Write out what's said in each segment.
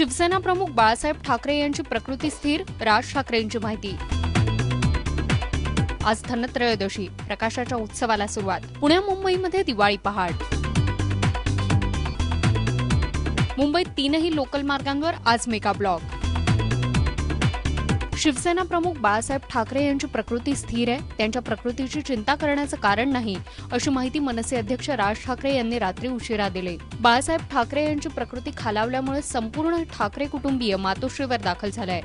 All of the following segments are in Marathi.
शिवसेना प्रमुख बाळासाहेब ठाकरे यांची प्रकृती स्थिर राज ठाकरेंची माहिती. आज धनत्रयोदशी प्रकाशाच्या उत्सवाला सुरुवात. पुण्या मुंबईमध्ये दिवाळी पहाट. मुंबईत तीनही लोकल मार्गांवर आज मेगा ब्लॉक शिवसेना प्रमुख बाळासाहेब ठाकरे यांची प्रकृती स्थिर आहे. त्यांच्या प्रकृतीची चिंता करण्याचं कारण नाही अशी माहिती मनसे अध्यक्ष राज ठाकरे यांनी रात्री उशिरा दिली. बाळासाहेब ठाकरे यांची प्रकृती खालावल्यामुळे संपूर्ण ठाकरे कुटुंबीय मातोश्रीवर दाखल झालंय.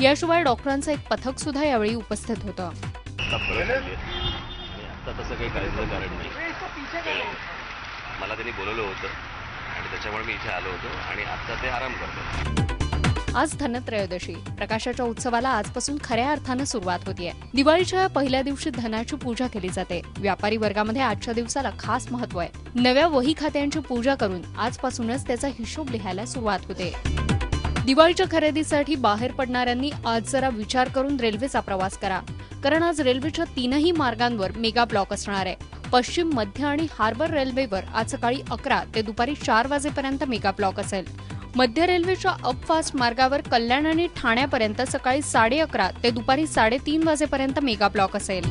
याशिवाय डॉक्टरांचं एक पथक सुद्धा यावेळी उपस्थित होतं. मला त्यांनी बोलवलं होतं आणि त्याच्यामुळे मी इथे आलो होतो आणि आता ते आराम करतो आज धनत्रयोदशी. प्रकाशाच्या उत्सवाला आजपासून खऱ्या अर्थानं सुरुवात होतीये. दिवाळीच्या पहिल्या दिवशी धनाची पूजा केली जाते. व्यापारी वर्गामध्ये आजच्या दिवसाला खास महत्त्व आहे. नव्या वही खात्यांची पूजा करून आजपासूनच त्याचा हिशोब लिहायला सुरुवात होते. दिवाळीच्या खरेदीसाठी बाहेर पडणाऱ्यांनी आज जरा विचार करून रेल्वेचा प्रवास करा. कारण आज रेल्वेच्या तीनही मार्गांवर मेगा ब्लॉक असणार आहे. पश्चिम मध्य आणि हार्बर रेल्वेवर आज सकाळी अकरा ते दुपारी चार वाजेपर्यंत मेगा ब्लॉक असेल. मध्य रेल्वेच्या अपफास्ट मार्गावर कल्याण आणि ठाण्यापर्यंत सकाळी साडे अकरा ते दुपारी साडेतीन वाजेपर्यंत मेगा ब्लॉक असेल.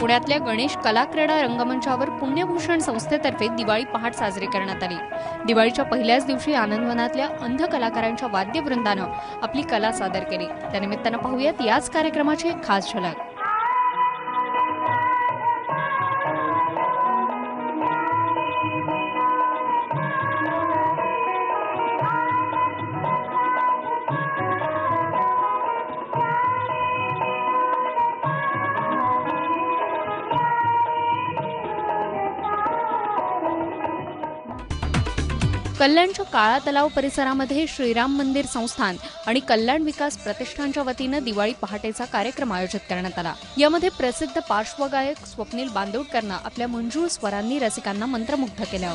पुण्यातल्या गणेश कला क्रीडा रंगमंचावर पुण्यभूषण संस्थेतर्फे दिवाळी पहाट साजरी करण्यात आली. दिवाळीच्या पहिल्याच दिवशी आनंदवनातल्या अंध कलाकारांच्या वाद्यवृंदानं आपली कला सादर केली. त्यानिमित्तानं पाहूयात याच कार्यक्रमाची खास झलक. कल्याणच्या काळा तलाव परिसरामध्ये श्रीराम मंदिर संस्थान आणि कल्याण विकास प्रतिष्ठानच्या वतीनं दिवाळी पहाटेचा कार्यक्रम आयोजित करण्यात आला. यामध्ये प्रसिद्ध पार्श्वगायक स्वप्नील बांदोडकरनं आपल्या मंजूळ स्वरांनी रसिकांना मंत्रमुग्ध केलं.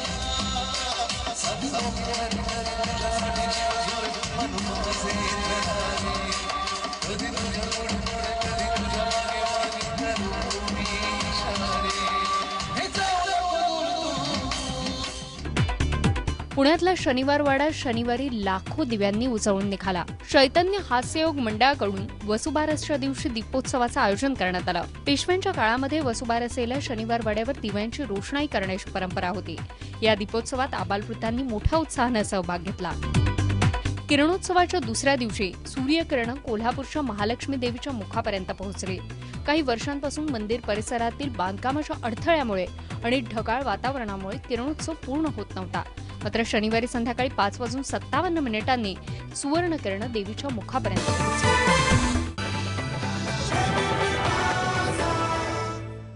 पुण्यातला शनिवारवाडा शनिवारी लाखो दिव्यांनी उजळून निघाला. चैतन्य हास्ययोग मंडळाकडून वसुबारसच्या दिवशी दीपोत्सवाचं आयोजन करण्यात आलं. पेशव्यांच्या काळामध्ये वसुबारसेला शनिवारवाड्यावर दिव्यांची रोषणाई करण्याची परंपरा होती. या दीपोत्सवात आबालवृद्धांनी मोठ्या उत्साहानं सहभाग घेतला. किरणोत्सवाच्या दुसऱ्या दिवशी सूर्यकिरण कोल्हापूरच्या महालक्ष्मी देवीच्या मुखापर्यंत पोहोचले. काही वर्षांपासून मंदिर परिसरातील बांधकामाच्या अडथळ्यामुळे आणि ढगाळ वातावरणामुळे किरणोत्सव पूर्ण होत नव्हता. मात्र शनिवारी संध्याकाळी पाच वाजून सत्तावन्न मिनिटांनी सुवर्णकिरण देवीच्या मुखापर्यंत पोहोचली.